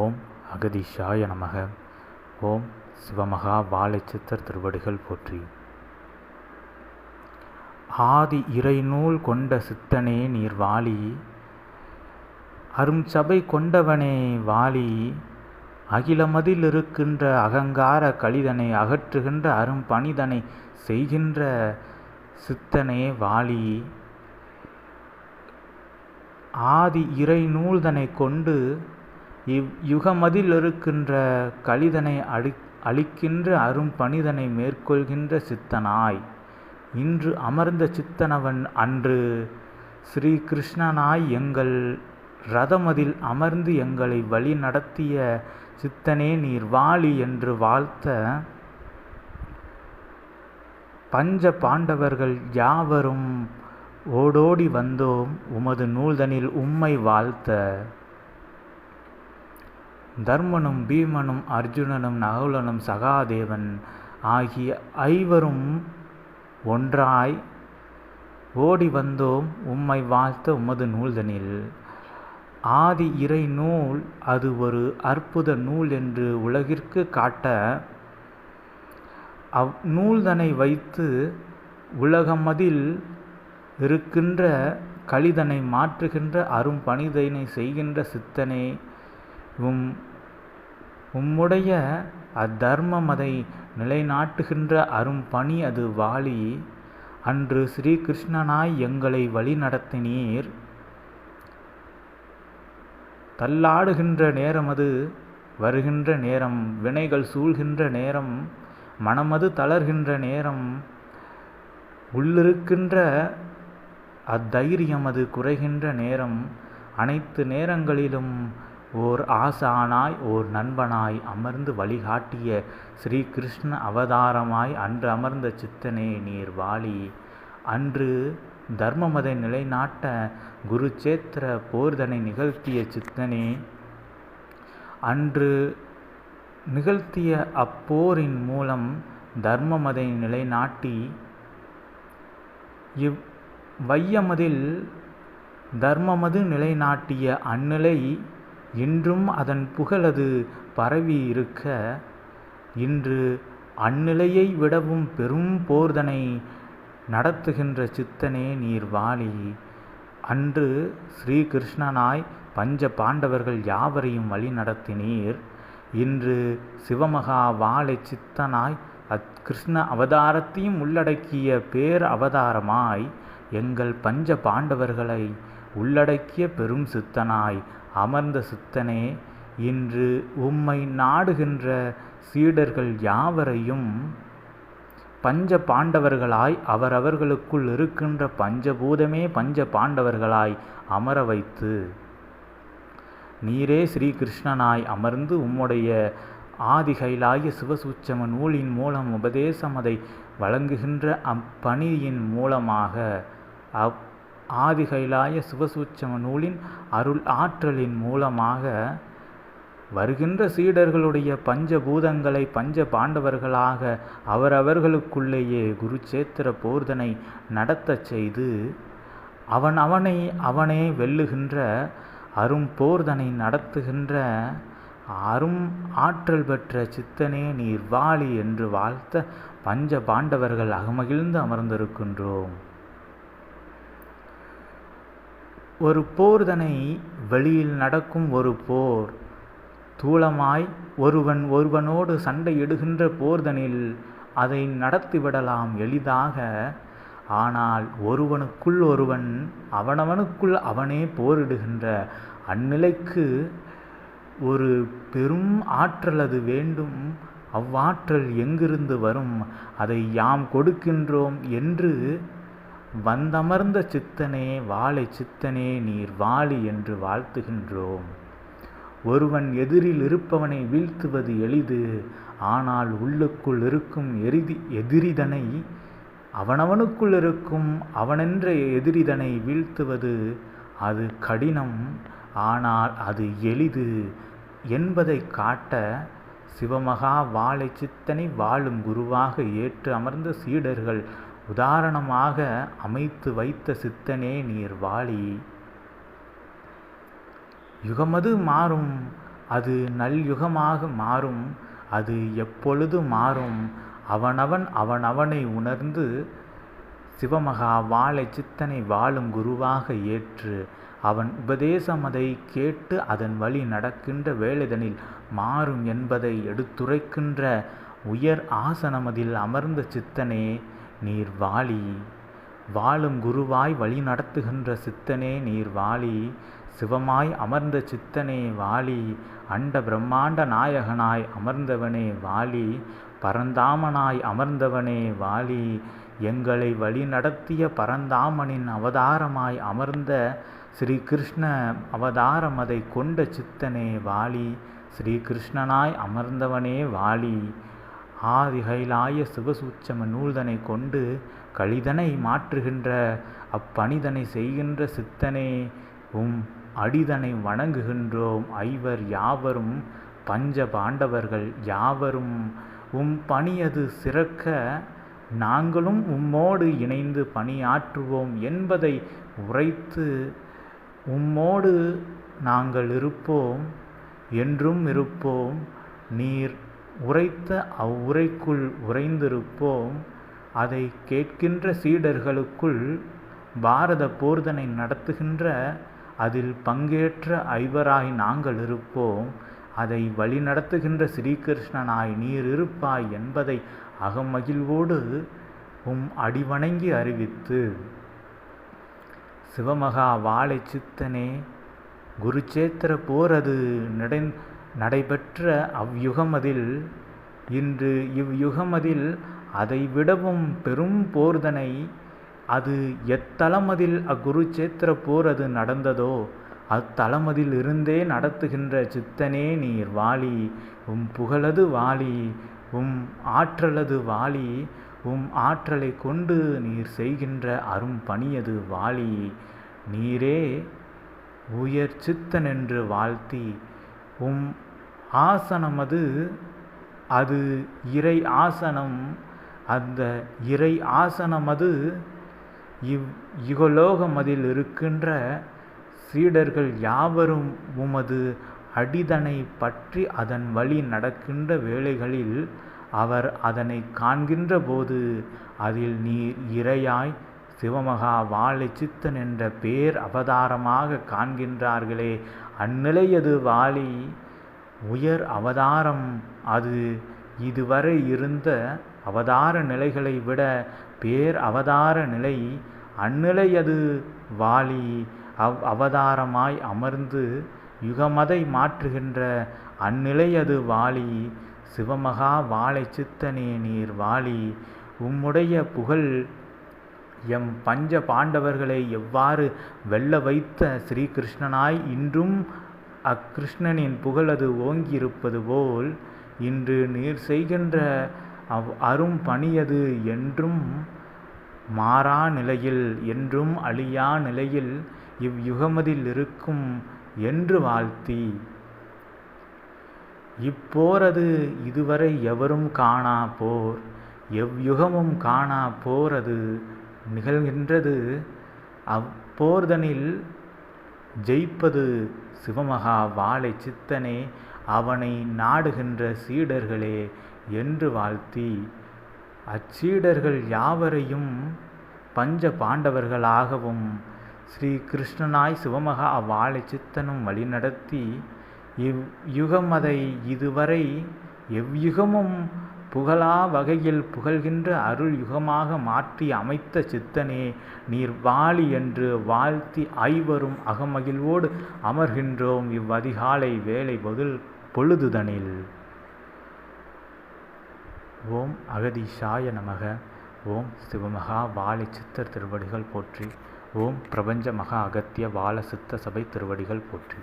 ஓம் அகதிஷாய நமக. ஓம் சிவமகா வாழைச்சித்தர் திருவடிகள் போற்றி. ஆதி இறைநூல் கொண்ட சித்தனே நீர் வாலி அரும் சபை கொண்டவனே வாலி அகிலமதில் இருக்கின்ற அகங்கார கழிதனை அகற்றுகின்ற அரும் பணிதனை செய்கின்ற சித்தனே வாலி ஆதி இறை நூல்தனை கொண்டு இவ் யுகமதில் இருக்கின்ற கழிதனை அழி அழிக்கின்ற அரும் பணிதனை மேற்கொள்கின்ற சித்தனாய். இன்று அமர்ந்த சித்தனவன் அன்று ஸ்ரீ கிருஷ்ணனாய் எங்கள் ரதமதில் அமர்ந்து எங்களை வழி நடத்திய சித்தனே நீர் வாழி என்று வாழ்த்த பஞ்ச பாண்டவர்கள் யாவரும் ஓடோடி வந்தோம் உமது நூல்தனில் உம்மை வாழ்த்த. தர்மனும் பீமனும் அர்ஜுனனும் நகுலனும் சகாதேவன் ஆகிய ஐவரும் ஒன்றாய் ஓடி வந்தோம் உம்மை வாழ்த்த உமது நூல்தனில். ஆதி இறை நூல் அது ஒரு அற்புத நூல் என்று உலகிற்கு காட்ட அவ் நூல்தனை வைத்து உலகமதில் இருக்கின்ற கழிதனை மாற்றுகின்ற அரும் பணிதனை செய்கின்ற சித்தனே உம் உம்முடைய அத்தர்மமதை நிலைநாட்டுகின்ற அரும் பணி அது வாலி. அன்று ஸ்ரீகிருஷ்ணனாய் எங்களை வழிநடத்தினீர் தள்ளாடுகின்ற நேரம் அது வருகின்ற நேரம் வினைகள் சூழ்கின்ற நேரம் மனமது தளர்கின்ற நேரம் உள்ளிருக்கின்ற அத்தைரியம் அது குறைகின்ற நேரம் அனைத்து நேரங்களிலும் ஓர் ஆசானாய் ஓர் நண்பனாய் அமர்ந்து வழிகாட்டிய ஸ்ரீ கிருஷ்ண அவதாரமாய் அன்று அமர்ந்த சித்தனே நீர் வாளி அன்று தர்மமதை நிலைநாட்ட குருச்சேத்திர போர்தனை நிகழ்த்திய சித்தனே அன்று நிகழ்த்திய அப்போரின் மூலம் தர்மமதை நிலைநாட்டி இவ் வையமதில் தர்மமது நிலைநாட்டிய அந்நிலை இன்றும் அதன் புகழது பரவி இருக்க இன்று அந்நிலையை விடவும் பெரும் போர்தனை நடத்துகின்ற சித்தனே நீர் வாளி அன்று ஸ்ரீகிருஷ்ணனாய் பஞ்ச பாண்டவர்கள் யாவரையும் வழி நடத்தினீர். இன்று சிவமகா வாழை சித்தனாய் அத் கிருஷ்ண அவதாரத்தையும் உள்ளடக்கிய பேர் அவதாரமாய் எங்கள் பஞ்ச பாண்டவர்களை உள்ளடக்கிய பெரும் சித்தனாய் அமர்ந்த சித்தனே இன்று உம்மை நாடுகின்ற சீடர்கள் யாவரையும் பஞ்ச பாண்டவர்களாய் அவரவர்களுக்குள் இருக்கின்ற பஞ்சபூதமே பஞ்ச பாண்டவர்களாய் அமர வைத்து நீரே ஸ்ரீகிருஷ்ணனாய் அமர்ந்து உம்முடைய ஆதிகைலாய சிவசூச்சம நூலின் மூலம் உபதேசம் அதை வழங்குகின்ற அப்பணியின் மூலமாக அவ் ஆதிகைலாய சிவசூச்சம நூலின் அருள் ஆற்றலின் மூலமாக வருகின்ற சீடர்களுடைய பஞ்சபூதங்களை பஞ்ச பாண்டவர்களாக அவரவர்களுக்குள்ளேயே குருச்சேத்திர போர்தனை நடத்தச் செய்து அவன் அவனை அவனே வெல்லுகின்ற அரும் போர்தனை நடத்துகின்ற அரும் ஆற்றல் பெற்ற சித்தனே நீர் வாழி என்று வாழ்த்த பஞ்ச பாண்டவர்கள் அகமகிழ்ந்து அமர்ந்திருக்கின்றோம். ஒரு போர்தனை வெளியில் நடக்கும் ஒரு போர். தூளமாய் ஒருவன் ஒருவனோடு சண்டையிடுகின்ற போர்தனில் அதை நடத்திவிடலாம் எளிதாக. ஆனால் ஒருவனுக்குள் ஒருவன் அவனவனுக்குள் அவனே போரிடுகின்ற அந்நிலைக்கு ஒரு பெரும் ஆற்றல் அது வேண்டும். அவ்வாற்றல் எங்கிருந்து வரும்? அதை யாம் கொடுக்கின்றோம் என்று வந்தமர்ந்த சித்தனே வாழை சித்தனே நீர் வாழி என்று வாழ்த்துகின்றோம். ஒருவன் எதிரில் இருப்பவனை வீழ்த்துவது எளிது ஆனால் உள்ளுக்குள் இருக்கும் எரிதி எதிரிதனை அவனவனுக்குள் இருக்கும் அவனென்ற எதிரிதனை வீழ்த்துவது அது கடினம் ஆனால் அது எளிது என்பதை காட்ட சிவமகா வாழை சித்தனை வாழும் குருவாக ஏற்று அமர்ந்த சீடர்கள் உதாரணமாக அமைத்து வைத்த சித்தனே நீர் வாழி யுகமது மாறும் அது நல்யுகமாக மாறும் அது எப்பொழுது மாறும் அவனவன் அவனவனை உணர்ந்து சிவமகா வாழை சித்தனை வாழும் குருவாக ஏற்று அவன் உபதேசம் அதை கேட்டு அதன் வழி நடக்கின்ற வேலைதனில் மாறும் என்பதை எடுத்துரைக்கின்ற உயர் ஆசனமதில் அமர்ந்த சித்தனே நீர் வாளி வாழும் குருவாய் வழி நடத்துகின்ற சித்தனே நீர் வாழி சிவமாய் அமர்ந்த சித்தனே வாளி அண்ட பிரம்மாண்ட நாயகனாய் அமர்ந்தவனே வாழி பரந்தாமனாய் அமர்ந்தவனே வாளி எங்களை வழி நடத்திய பரந்தாமனின் அவதாரமாய் அமர்ந்த ஸ்ரீ கிருஷ்ண அவதாரம் அதை கொண்ட சித்தனே வாளி ஸ்ரீகிருஷ்ணனாய் அமர்ந்தவனே வாளி ஆதிகைலாய சிவசூட்சம நூல்தனை கொண்டு கழிதனை மாற்றுகின்ற அப்பணிதனை செய்கின்ற சித்தனே உம் அடிதனை வணங்குகின்றோம் ஐவர் யாவரும் பஞ்ச பாண்டவர்கள் யாவரும். உம் பணியது சிறக்க நாங்களும் உம்மோடு இணைந்து பணியாற்றுவோம் என்பதை உரைத்து உம்மோடு நாங்கள் இருப்போம் என்றும் இருப்போம். நீர் உரைத்த அவ்வுரைக்குள் உறைந்திருப்போம். அதை கேட்கின்ற சீடர்களுக்குள் பாரத போர்தனை நடத்துகின்ற அதில் பங்கேற்ற ஐவராய் நாங்கள் இருப்போம். அதை வழிநடத்துகின்ற ஸ்ரீகிருஷ்ணனாய் நீர் இருப்பாய் என்பதை அகமகிழ்வோடு உம் அடிவணங்கி அறிவித்து. சிவமகா வாழை சித்தனே குருச்சேத்திர போர் அது நடை நடைபெற்ற அவ்யுகமதில் இன்று இவ்யுகமதில் அதை விடவும் பெரும் போர்தனை அது எத்தலமதில் அக்குருச்சேத்திர போர் அது நடந்ததோ அத்தலமதில் இருந்தே நடத்துகின்ற சித்தனே நீர் வாளி உம் புகழது வாளி உம் ஆற்றலது வாளி உம் ஆற்றலை கொண்டு நீர் செய்கின்ற அரும் பணியது வாழி நீரே உயர் சித்தனென்று வாழ்த்தி உம் ஆசனமது அது இறை ஆசனம். அந்த இறை ஆசனமது இவ் இகலோகமதில் இருக்கின்ற சீடர்கள் யாவரும் உமது அடிதனை பற்றி அதன் வழி நடக்கின்ற வேளைகளில் அவர் அதனை காண்கின்ற போது அதில் நீர் இறையாய் சிவமகா வாழை சித்தன் என்ற பேர் அவதாரமாக காண்கின்றார்களே. அந்நிலையது வாழி உயர் அவதாரம் அது. இதுவரை இருந்த அவதார நிலைகளை விட பேர் அவதார நிலை அந்நிலையது வாழி அவ் அவதாரமாய் அமர்ந்து யுகமதை மாற்றுகின்ற அந்நிலையது வாழி சிவமகா வாழை சித்தனே நீர் வாழி உம்முடைய புகழ் எம் பஞ்ச பாண்டவர்களை எவ்வாறு வெல்ல வைத்த ஸ்ரீகிருஷ்ணனாய் இன்றும் அக்கிருஷ்ணனின் புகழது ஓங்கியிருப்பது போல் இன்று நீர் செய்கின்ற அவ் அரும் பணியது என்றும் மாறா நிலையில் என்றும் அழியா நிலையில் இவ்யுகமதில் இருக்கும் என்று வாழ்த்தி. இப்போரது இதுவரை எவரும் காணா போர் எவ்யுகமும் காணா போரது நிகழ்கின்றது. அப்போர்தனில் ஜெயிப்பது சிவமகா வாழை சித்தனே அவனை நாடுகின்ற சீடர்களே என்று வாழ்த்தி அச்சீடர்கள் யாவரையும் பஞ்ச பாண்டவர்களாகவும் ஸ்ரீ கிருஷ்ணனாய் சிவமகா வாழை சித்தனும் வழிநடத்தி இவ் யுகமதை இதுவரை எவ்யுகமும் புகழா வகையில் புகழ்கின்ற அருள் யுகமாக மாற்றி அமைத்த சித்தனே நீர் வாழி என்று வாழ்த்தி ஐவரும் அகமகிழ்வோடு அமர்கின்றோம் இவ்வதிகாலை வேலை பதில் பொழுதுதனில். ஓம் அகதீஷாய நமக. ஓம் சிவமகா வாழை சித்தர் திருவடிகள் போற்றி. ஓம் பிரபஞ்ச மகா அகத்திய வாழ சித்த சபை திருவடிகள் போற்றி.